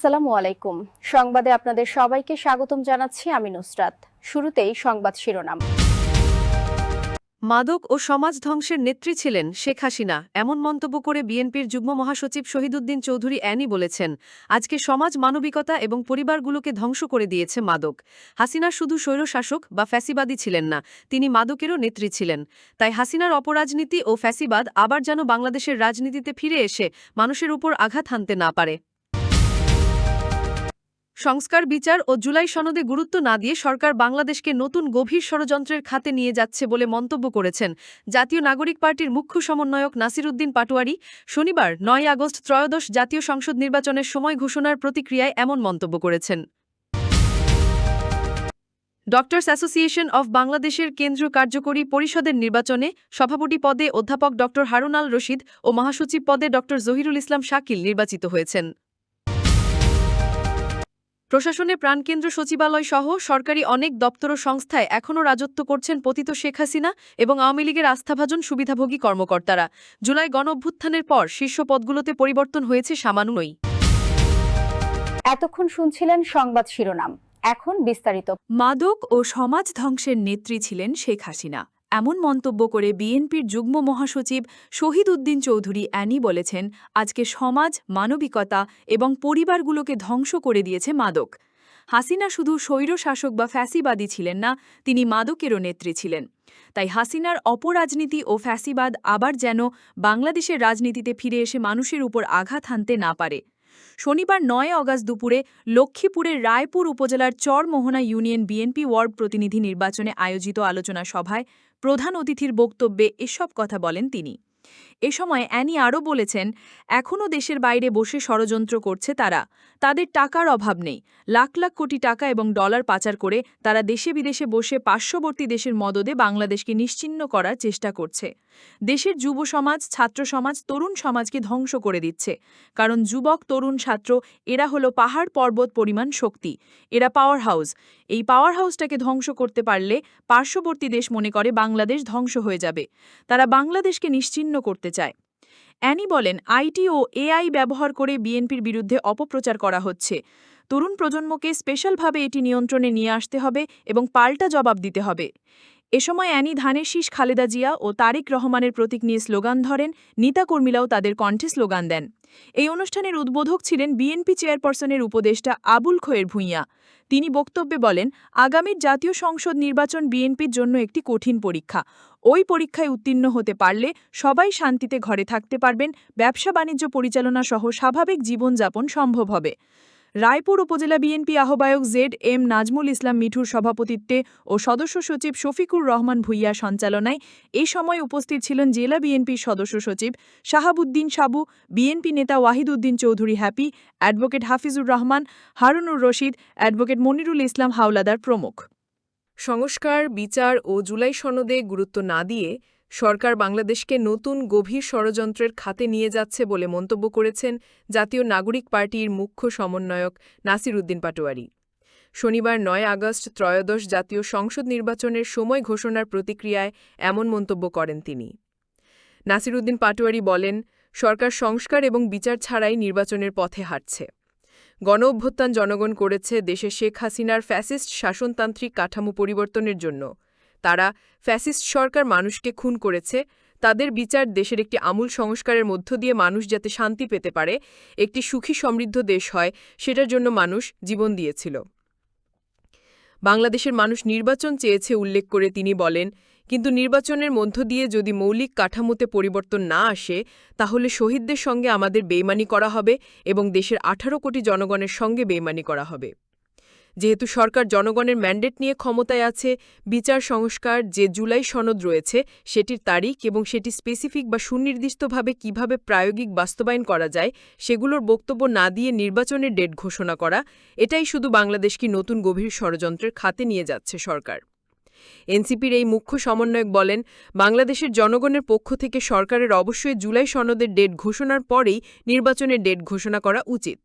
আসসালামু আলাইকুম। সংবাদে আপনাদের সবাইকে স্বাগতম জানাচ্ছি আমি নুসরাত। শুরুতেই সংবাদ শিরোনাম। মাদক ও সমাজ ধ্বংসের নেত্রী ছিলেন শেখ হাসিনা, এমন মন্তব্য করে বিএনপির যুগ্ম মহাসচিব শহীদুদ্দিন চৌধুরী অ্যানি বলেছেন, আজকে সমাজ মানবিকতা এবং পরিবারগুলোকে ধ্বংস করে দিয়েছে মাদক। হাসিনা শুধু স্বৈরশাসক বা ফ্যাসিবাদী ছিলেন না, তিনি মাদকেরও নেত্রী ছিলেন। তাই হাসিনার অপরাজনীতি ও ফ্যাসিবাদ আবার যেন বাংলাদেশের রাজনীতিতে ফিরে এসে মানুষের উপর আঘাত হানতে না পারে। সংস্কার, বিচার ও জুলাই সনদে গুরুত্ব না দিয়ে সরকার বাংলাদেশকে নতুন গভীর ষড়যন্ত্রের খাতে নিয়ে যাচ্ছে বলে মন্তব্য করেছেন জাতীয় নাগরিক পার্টির মুখ্য সমন্বয়ক নাসিরুদ্দিন পাটোয়ারি। শনিবার, নয় আগস্ট ত্রয়োদশ জাতীয় সংসদ নির্বাচনের সময় ঘোষণার প্রতিক্রিয়ায় এমন মন্তব্য করেছেন। ডক্টরস অ্যাসোসিয়েশন অব বাংলাদেশের কেন্দ্রীয় কার্যকরী পরিষদের নির্বাচনে সভাপতি পদে অধ্যাপক ড হারুন আল রশিদ ও মহাসচিব পদে ড জহিরুল ইসলাম শাকিল নির্বাচিত হয়েছেন। প্রশাসনে প্রাণকেন্দ্র সচিবালয় সহ সরকারি অনেক দপ্তর ও সংস্থায় এখনও রাজত্ব করছেন পতিত শেখ হাসিনা এবং আওয়ামী লীগের আস্থাভাজন সুবিধাভোগী কর্মকর্তারা। জুলাই গণ অভ্যুত্থানের পর শীর্ষ পদগুলোতে পরিবর্তন হয়েছে সামান্যই। এতক্ষণ শুনছিলেন সংবাদ শিরোনাম। এখন বিস্তারিত। মাদক ও সমাজ ধ্বংসের নেত্রী ছিলেন শেখ হাসিনা। এমন মন্তব্য করে বিএনপির যুগ্ম মহাসচিব শহীদ উদ্দিন চৌধুরী অ্যানি বলেছেন, আজকে সমাজ, মানবিকতা এবং পরিবারগুলোকে ধ্বংস করে দিয়েছে মাদক। হাসিনা শুধু স্বৈরশাসক বা ফ্যাসিবাদী ছিলেন না, তিনি মাদকেরও নেত্রী ছিলেন। তাই হাসিনার অপরাজনীতি ও ফ্যাসিবাদ আবার যেন বাংলাদেশের রাজনীতিতে ফিরে এসে মানুষের উপর আঘাত হানতে না পারে। শনিবার নয় অগাস্ট দুপুরে লক্ষ্মীপুরের রায়পুর উপজেলার চরমোহনা ইউনিয়ন বিএনপি ওয়ার্ড প্রতিনিধি নির্বাচনে আয়োজিত আলোচনা সভায় প্রধান অতিথির বক্তব্যে এসব কথা বলেন তিনি। এ সময় অ্যানি আরও বলেছেন, এখনও দেশের বাইরে বসে ষড়যন্ত্র করছে তারা। তাদের টাকার অভাব নেই। লাখ লাখ কোটি টাকা এবং ডলার পাচার করে তারা দেশে বিদেশে বসে পার্শ্ববর্তী দেশের মদদে বাংলাদেশকে নিশ্চিহ্ন করার চেষ্টা করছে। দেশের যুব সমাজ, ছাত্র সমাজ, তরুণ সমাজকে ধ্বংস করে দিচ্ছে। কারণ যুবক, তরুণ, ছাত্র, এরা হলো পাহাড় পর্বত পরিমাণ শক্তি। এরা পাওয়ার হাউস এই পাওয়ার হাউসটাকে ধ্বংস করতে পারলে পার্শ্ববর্তী দেশ মনে করে বাংলাদেশ ধ্বংস হয়ে যাবে। তারা বাংলাদেশকে নিশ্চিহ্ন করতে চায়। অ্যানি বলেন, আইটি ও এআই ব্যবহার করে বিএনপির বিরুদ্ধে অপপ্রচার করা হচ্ছে। তরুণ প্রজন্মকে স্পেশালভাবে এটি নিয়ন্ত্রণে নিয়ে আসতে হবে এবং পাল্টা জবাব দিতে হবে। এ সময় অ্যানি, ধানের শীষ খালেদা জিয়া ও তারেক রহমানের প্রতীক নিয়ে স্লোগান ধরেন। নেতাকর্মীরাও তাদের কণ্ঠে স্লোগান দেন। এই অনুষ্ঠানের উদ্বোধক ছিলেন বিএনপি চেয়ারপারসনের উপদেষ্টা আবুল খোয়ের ভূঁইয়া। তিনি বক্তব্যে বলেন, আগামীর জাতীয় সংসদ নির্বাচন বিএনপির জন্য একটি কঠিন পরীক্ষা। ওই পরীক্ষায় উত্তীর্ণ হতে পারলে সবাই শান্তিতে ঘরে থাকতে পারবেন। ব্যবসা বাণিজ্য পরিচালনা সহ স্বাভাবিক জীবনযাপন সম্ভব হবে। রায়পুর উপজেলা বিএনপি আহ্বায়ক জেড এম নাজমুল ইসলাম মিঠুর সভাপতিত্বে ও সদস্য সচিব শফিকুর রহমান ভুইয়ার সঞ্চালনায় এ সময় উপস্থিত ছিলেন জেলা বিএনপির সদস্য সচিব শাহাবুদ্দিন সাবু, বিএনপি নেতা Wahid Uddin Chowdhury Happy, advocate Hafizur Rahman, Harunur Rashid, advocate Monirul Islam Howlader প্রমুখ। সংস্কার, বিচার ও জুলাই সনদে গুরুত্ব না দিয়ে সরকার বাংলাদেশকে নতুন গভীর ষড়যন্ত্রের খাতে নিয়ে যাচ্ছে বলে মন্তব্য করেছেন জাতীয় নাগরিক পার্টির মুখ্য সমন্বয়ক নাসির উদ্দিন পাটোয়ারি। শনিবার নয় আগস্ট ত্রয়োদশ জাতীয় সংসদ নির্বাচনের সময় ঘোষণার প্রতিক্রিয়ায় এমন মন্তব্য করেন তিনি। নাসির উদ্দিন পাটোয়ারি বলেন, সরকার সংস্কার এবং বিচার ছাড়াই নির্বাচনের পথে হাঁটছে। গণ অভ্যুত্থান জনগণ করেছে দেশে শেখ হাসিনার ফ্যাসিস্ট শাসনতান্ত্রিক কাঠামো পরিবর্তনের জন্য। তারা ফ্যাসিস্ট সরকার মানুষকে খুন করেছে, তাদের বিচার দেশের একটি আমূল সংস্কারের মধ্য দিয়ে মানুষ যাতে শান্তি পেতে পারে, একটি সুখী সমৃদ্ধ দেশ হয়, সেটার জন্য মানুষ জীবন দিয়েছিল। বাংলাদেশের মানুষ নির্বাচন চেয়েছে উল্লেখ করে তিনি বলেন, কিন্তু নির্বাচনের মধ্য দিয়ে যদি মৌলিক কাঠামোতে পরিবর্তন না আসে, তাহলে শহীদদের সঙ্গে আমাদের বেইমানি করা হবে এবং দেশের আঠারো কোটি জনগণের সঙ্গে বেইমানি করা হবে। যেহেতু সরকার জনগণের ম্যান্ডেট নিয়ে ক্ষমতায় আছে, বিচার সংস্কার যে জুলাই সনদ রয়েছে, সেটির তারিখ এবং সেটি স্পেসিফিক বা সুনির্দিষ্টভাবে কীভাবে প্রায়োগিক বাস্তবায়ন করা যায়, সেগুলোর বক্তব্য না দিয়ে নির্বাচনের ডেট ঘোষণা করা, এটাই শুধু বাংলাদেশকে নতুন গভীর ষড়যন্ত্রের খাতে নিয়ে যাচ্ছে সরকার। এনসিপির এই মুখ্য সমন্বয়ক বলেন, বাংলাদেশের জনগণের পক্ষ থেকে সরকারের অবশ্যই জুলাই সনদের ডেট ঘোষণার পরেই নির্বাচনের ডেট ঘোষণা করা উচিত।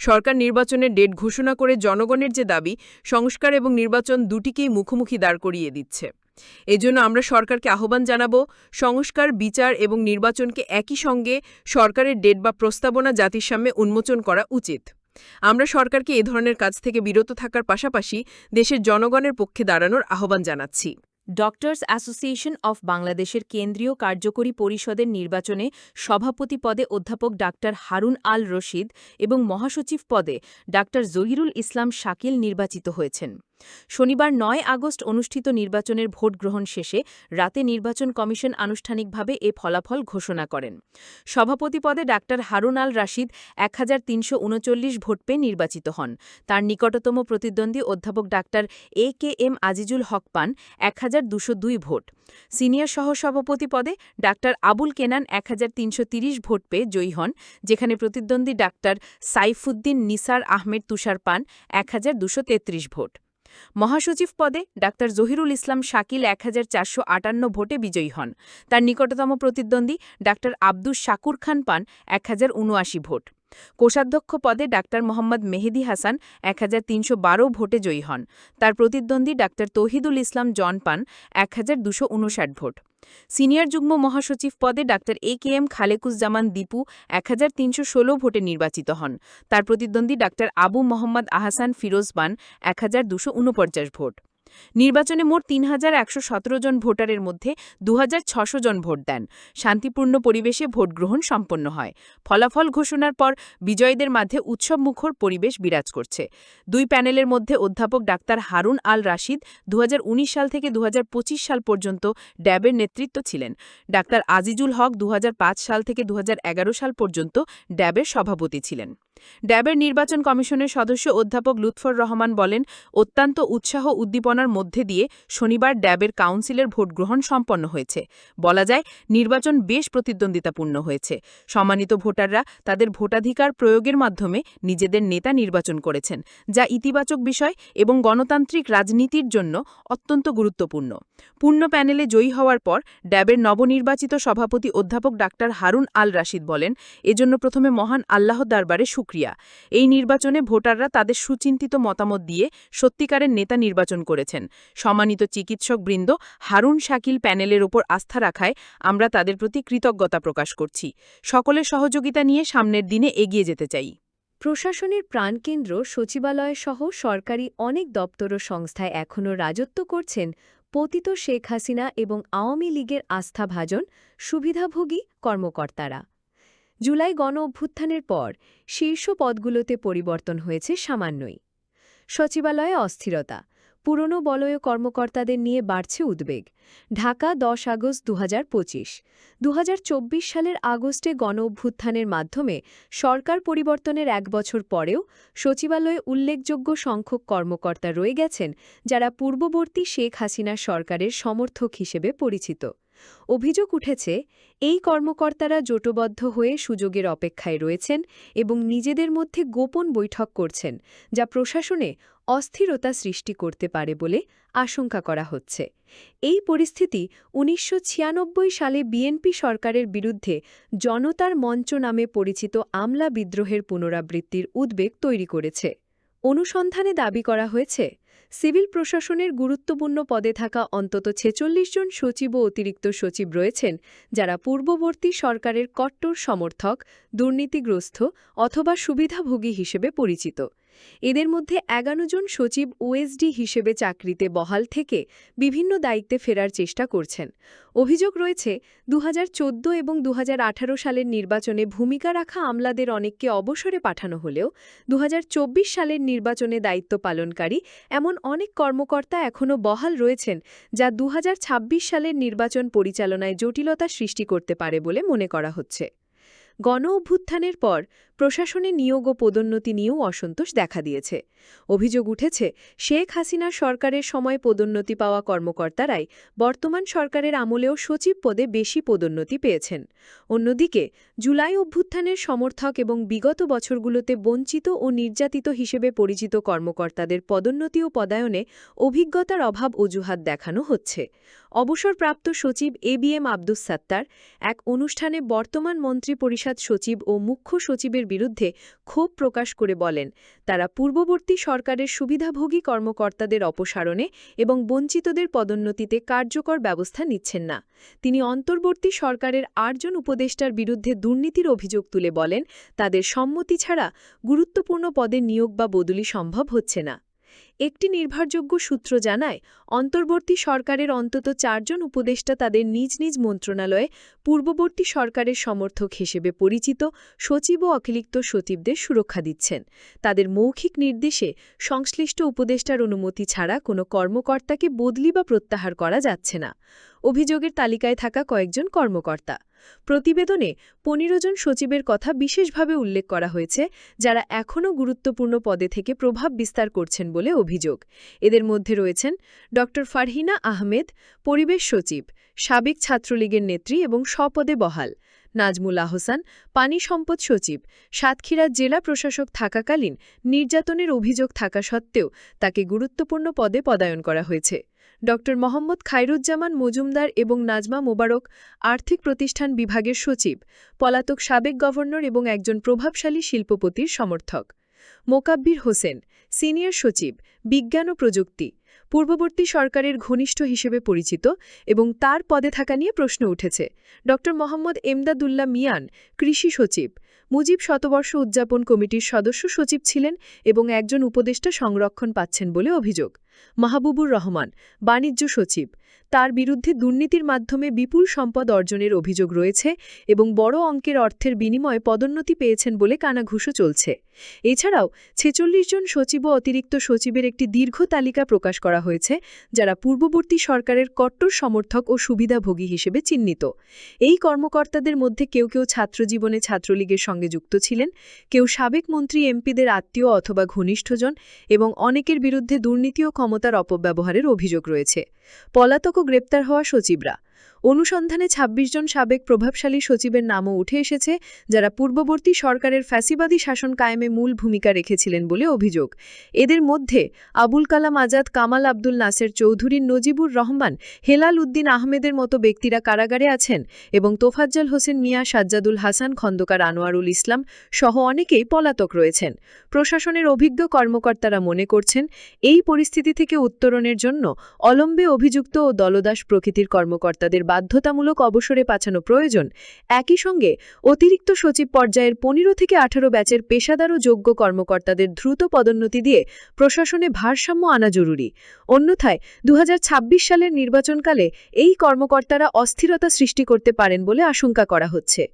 সরকার নির্বাচনের ডেট ঘোষণা করে জনগণের যে দাবি, সংস্কার এবং নির্বাচন দুটিকেই মুখোমুখি দাঁড় করিয়ে দিচ্ছে। এজন্য আমরা সরকারকে আহ্বান জানাব, সংস্কার, বিচার এবং নির্বাচনকে একই সঙ্গে সরকারের ডেট বা প্রস্তাবনা জাতির সামনে উন্মোচন করা উচিত। আমরা সরকারকে এ ধরনের কাজ থেকে বিরত থাকার পাশাপাশি দেশের জনগণের পক্ষে দাঁড়ানোর আহ্বান জানাচ্ছি। ডক্টরস অ্যাসোসিয়েশন অফ বাংলাদেশের কেন্দ্রীয় কার্যকরী পরিষদের নির্বাচনে সভাপতি পদে অধ্যাপক ডাক্তার হারুন আল রশিদ এবং মহাসচিব পদে ডাক্তার জহিরুল ইসলাম শাকিল নির্বাচিত হয়েছেন। শনিবার নয় আগস্ট অনুষ্ঠিত নির্বাচনের ভোট গ্রহণ শেষে রাতে নির্বাচন কমিশন আনুষ্ঠানিকভাবে এ ফলাফল ঘোষণা করেন। সভাপতি পদে ডাক্তার হারুন আল রাশিদ এক হাজার তিনশো উনচল্লিশ ভোট পেয়ে নির্বাচিত হন। তার নিকটতম প্রতিদ্বন্দ্বী অধ্যাপক doctor A K M Azizul Haque পান এক ভোট। সিনিয়র সহসভাপতি পদে ডাক্তার আবুল কেনান এক ভোট পেয়ে জয়ী হন, যেখানে প্রতিদ্বন্দ্বী ডাক্তার সাইফুদ্দিন নিসার আহমেদ তুষার পান এক ভোট। মহাসচিব পদে ডাক্তার জহিরুল ইসলাম শাকিল এক হাজার চারশো আটান্ন ভোটে বিজয়ী হন। তার নিকটতম প্রতিদ্বন্দ্বী ডাক্তার আব্দুস শাকুর খান পান এক হাজার উনআশি ভোট। কোষাধ্যক্ষ পদে ডাক্তার মোহাম্মদ মেহেদি হাসান এক হাজার তিনশো বারো ভোটে জয়ী হন। তার প্রতিদ্বন্দ্বী ডাক্তার তৌহিদুল ইসলাম জন পান এক ভোট। সিনিয়র যুগ্ম মহাসচিব পদে doctor A K M Khalequzzaman Dipu এক হাজার তিনশো ষোলো ভোটে নির্বাচিত হন। তার প্রতিদ্বন্দ্বী ডাক্তার আবু মোহাম্মদ আহসান ফিরোজ পান এক ভোট। নির্বাচনে মোট তিন হাজার একশো সতেরো জন ভোটারের মধ্যে দু জন ভোট দেন। শান্তিপূর্ণ পরিবেশে ভোট গ্রহণ সম্পন্ন হয়। ফলাফল ঘোষণার পর বিজয়ীদের মাঝে উৎসবমুখর পরিবেশ বিরাজ করছে। দুই প্যানেলের মধ্যে অধ্যাপক ডাক্তার হারুন আল রাশিদ দু হাজার উনিশ সাল থেকে দুহাজার পঁচিশ সাল পর্যন্ত ড্যাবের নেতৃত্ব ছিলেন। ডাক্তার আজিজুল হক দু হাজার পাঁচ সাল থেকে দুহাজার এগারো সাল পর্যন্ত ড্যাবের সভাপতি ছিলেন। ড্যাবের নির্বাচন কমিশনের সদস্য অধ্যাপক লুৎফর রহমান বলেন, অত্যন্ত উৎসাহ উদ্দীপনার মধ্যে দিয়ে শনিবার ড্যাবের কাউন্সিলের ভোট গ্রহণ সম্পন্ন হয়েছে। বলা যায়, নির্বাচন বেশ প্রতিদ্বন্দ্বিতাপূর্ণ হয়েছে। সম্মানিত ভোটাররা তাদের ভোটাধিকার প্রয়োগের মাধ্যমে নিজেদের নেতা নির্বাচন করেছেন, যা ইতিবাচক বিষয় এবং গণতান্ত্রিক রাজনীতির জন্য অত্যন্ত গুরুত্বপূর্ণ। পূর্ণ প্যানেলে জয়ী হওয়ার পর ড্যাবের নবনির্বাচিত সভাপতি অধ্যাপক ডাক্তার হারুন আল রাশিদ বলেন, এজন্য প্রথমে মহান আল্লাহ দরবারে সুক্রিয়া এই নির্বাচনে ভোটাররা তাদের সুচিন্তিত মতামত দিয়ে সত্যিকারের নেতা নির্বাচন করেছেন। সম্মানিত চিকিৎসকবৃন্দ, হারুন শাকিল প্যানেলের ওপর আস্থা রাখায় আমরা তাদের প্রতি কৃতজ্ঞতা প্রকাশ করছি। সকলের সহযোগিতা নিয়ে সামনের দিনে এগিয়ে যেতে চাই। প্রশাসনের প্রাণকেন্দ্র, সচিবালয় সহ সরকারি অনেক দপ্তর ও সংস্থায় এখনও রাজত্ব করছেন পতিত শেখ হাসিনা এবং আওয়ামী লীগের আস্থাভাজন সুবিধাভোগী কর্মকর্তারা। জুলাই গণ অভ্যুত্থানের পর শীর্ষ পদগুলোতে পরিবর্তন হয়েছে সামান্যই। সচিবালয়ে অস্থিরতা, পুরনো বলয় কর্মকর্তাদের নিয়ে বাড়ছে উদ্বেগ। ঢাকা, দশ আগস্ট দু হাজার পঁচিশ সালের আগস্টে গণ অভ্যুত্থানের মাধ্যমে সরকার পরিবর্তনের এক বছর পরেও সচিবালয়ে উল্লেখযোগ্য সংখ্যক কর্মকর্তা রয়ে গেছেন, যারা পূর্ববর্তী শেখ হাসিনা সরকারের সমর্থক হিসেবে পরিচিত। অভিযোগ উঠেছে, এই কর্মকর্তারা জোটবদ্ধ হয়ে সুযোগের অপেক্ষায় রয়েছেন এবং নিজেদের মধ্যে গোপন বৈঠক করছেন, যা প্রশাসনে অস্থিরতা সৃষ্টি করতে পারে বলে আশঙ্কা করা হচ্ছে। এই পরিস্থিতি উনিশশো ছিয়ানব্বই সালে বিএনপি সরকারের বিরুদ্ধে জনতার মঞ্চ নামে পরিচিত আমলা বিদ্রোহের পুনরাবৃত্তির উদ্বেগ তৈরি করেছে। অনুসন্ধানে দাবি করা হয়েছে সিভিল প্রশাসনের গুরুত্বপূর্ণ পদে থাকা অন্তত ছেচল্লিশ জন সচিব ও অতিরিক্ত সচিব রয়েছেন, যারা পূর্ববর্তী সরকারের কট্টর সমর্থক, দুর্নীতিগ্রস্ত অথবা সুবিধাভোগী হিসেবে পরিচিত। এদের মধ্যে এগারো জন সচিব ওএসডি হিসেবে চাকরিতে বহাল থেকে বিভিন্ন দায়িত্বে ফেরার চেষ্টা করছেন। অভিযোগ রয়েছে, দুহাজার চোদ্দ এবং দুহাজার আঠারো সালের নির্বাচনে ভূমিকা রাখা আমলাদের অনেককে অবসরে পাঠানো হলেও দুহাজার চব্বিশ সালের নির্বাচনে দায়িত্ব পালনকারী এমন অনেক কর্মকর্তা এখনও বহাল রয়েছেন যা দুহাজার ছাব্বিশ সালের নির্বাচন পরিচালনায় জটিলতা সৃষ্টি করতে পারে বলে মনে করা হচ্ছে। গণ অভ্যুত্থানের পর প্রশাসনে নিয়োগ ও পদোন্নতি নিয়েও অসন্তোষ দেখা দিয়েছে। অভিযোগ উঠেছে, শেখ হাসিনার সরকারের সময় পদোন্নতি পাওয়া কর্মকর্তারাই বর্তমান সরকারের আমলেও সচিব পদে বেশি পদোন্নতি পেয়েছেন। অন্যদিকে, জুলাই অভ্যুত্থানের সমর্থক এবং বিগত বছরগুলোতে বঞ্চিত ও নির্যাতিত হিসেবে পরিচিত কর্মকর্তাদের পদোন্নতি ও পদায়নে অভিজ্ঞতার অভাব অজুহাত দেখানো হচ্ছে। অবসরপ্রাপ্ত সচিব A B M Abdus Sattar, এক অনুষ্ঠানে বর্তমান মন্ত্রিপরিষদ সচিব ও মুখ্য সচিবের বিরুদ্ধে ক্ষোভ প্রকাশ করে বলেন, তারা পূর্ববর্তী সরকারের সুবিধাভোগী কর্মকর্তাদের অপসারণে এবং বঞ্চিতদের পদোন্নতিতে কার্যকর ব্যবস্থা নিচ্ছেন না। তিনি অন্তর্বর্তী সরকারের আটজন উপদেষ্টার বিরুদ্ধে দুর্নীতির অভিযোগ তুলে বলেন, তাদের সম্মতি ছাড়া গুরুত্বপূর্ণ পদে নিয়োগ বা বদলি সম্ভব হচ্ছে না। একটি নির্ভরযোগ্য সূত্র জানায়, অন্তর্বর্তী সরকারের অন্তত চারজন উপদেষ্টা তাদের নিজ নিজ মন্ত্রণালয়ে পূর্ববর্তী সরকারের সমর্থক হিসেবে পরিচিত সচিব ও অতিরিক্ত সচিবদের সুরক্ষা দিচ্ছেন। তাদের মৌখিক নির্দেশে সংশ্লিষ্ট উপদেষ্টার অনুমতি ছাড়া কোনো কর্মকর্তাকে বদলি বা প্রত্যাহার করা যাচ্ছে না। অভিযোগের তালিকায় থাকা কয়েকজন কর্মকর্তা। প্রতিবেদনে পনেরো জন সচিবের কথা বিশেষভাবে উল্লেখ করা হয়েছে, যারা এখনও গুরুত্বপূর্ণ পদে থেকে প্রভাব বিস্তার করছেন বলে অভিযোগ। এদের মধ্যে রয়েছেন ড. ফারহিনা আহমেদ, পরিবেশ সচিব, সাবেক ছাত্রলীগের নেত্রী এবং স্বপদে বহাল, নাজমুল আহসান, পানি সম্পদ সচিব সাতক্ষীরা জেলা প্রশাসক থাকাকালীন নির্যাতনের অভিযোগ থাকা সত্ত্বেও তাকে গুরুত্বপূর্ণ পদে পদায়ন করা হয়েছে। ড. মোহাম্মদ খায়রুজ্জামান মজুমদার এবং নাজমা মোবারক আর্থিক প্রতিষ্ঠান বিভাগের সচিব, পলাতক সাবেক গভর্নর এবং একজন প্রভাবশালী শিল্পপতির সমর্থক। মোকাব্বির হোসেন, সিনিয়র সচিব, বিজ্ঞান ও প্রযুক্তি, পূর্ববর্তী সরকারের ঘনিষ্ঠ হিসেবে পরিচিত এবং তার পদে থাকা নিয়ে প্রশ্ন উঠেছে। ড. মোহাম্মদ এমদাদুল্লাহ মিয়ান, কৃষি সচিব, মুজিব শতবর্ষ উদযাপন কমিটির সদস্য সচিব ছিলেন এবং একজন উপদেষ্টা সংরক্ষণ পাচ্ছেন বলে অভিযোগ। মাহবুবুর রহমান, বাণিজ্য সচিব। তার বিরুদ্ধে দুর্নীতির মাধ্যমে বিপুল সম্পদ অর্জনের অভিযোগ রয়েছে এবং বড় অঙ্কের অর্থের বিনিময়ে পদোন্নতি পেয়েছেন বলে কানাঘুষো চলছে। এছাড়াও ছেচল্লিশ জন সচিব ও অতিরিক্ত সচিবের একটি দীর্ঘ তালিকা প্রকাশ করা হয়েছে, যারা পূর্ববর্তী সরকারের কট্টর সমর্থক ও সুবিধাভোগী হিসেবে চিহ্নিত। এই কর্মকর্তাদের মধ্যে কেউ কেউ ছাত্রজীবনে ছাত্রলীগের সঙ্গে যুক্ত ছিলেন, কেউ সাবেক মন্ত্রী, এমপিদের আত্মীয় অথবা ঘনিষ্ঠজন এবং অনেকের বিরুদ্ধে দুর্নীতি ও ক্ষমতার অপব্যবহারের অভিযোগ রয়েছে। পলাতক গ্রেপ্তার হওয়া সচিবরা। অনুসন্ধানে ২৬ জন সাবেক প্রভাবশালী সচিবের নামও উঠে এসেছে, যারা পূর্ববর্তী সরকারের ফ্যাসিবাদী শাসন কায়েমে মূল ভূমিকা রেখেছিলেন বলে অভিযোগ। এদের মধ্যে আবুল কালাম আজাদ, কামাল আব্দুল নাসের চৌধুরী নজিবুর রহমান, হেলাল উদ্দিন আহমেদের মতো ব্যক্তিরা কারাগারে আছেন এবং তোফাজ্জল হোসেন মিয়া, সাজ্জাদুল হাসান, খন্দকার আনোয়ারুল ইসলাম সহ অনেকেই পলাতক রয়েছেন। প্রশাসনের অভিজ্ঞ কর্মকর্তারা মনে করছেন, এই পরিস্থিতি থেকে উত্তরণের জন্য অলম্বে অভিযুক্ত ও দলদাস প্রকৃতির কর্মকর্তাদের বাধ্যতামূলক অবসরে পাঠানো প্রয়োজন। একই সঙ্গে অতিরিক্ত সচিব পর্যায়ের পনেরো থেকে আঠারো ব্যাচের পেশাদার ও যোগ্য কর্মকর্তাদের দ্রুত পদোন্নতি দিয়ে প্রশাসনে ভারসাম্য আনা জরুরি। অন্যথায় দু হাজার ছাব্বিশ সালের নির্বাচনকালে এই কর্মকর্তারা অস্থিরতা সৃষ্টি করতে পারেন বলে আশঙ্কা করা হচ্ছে।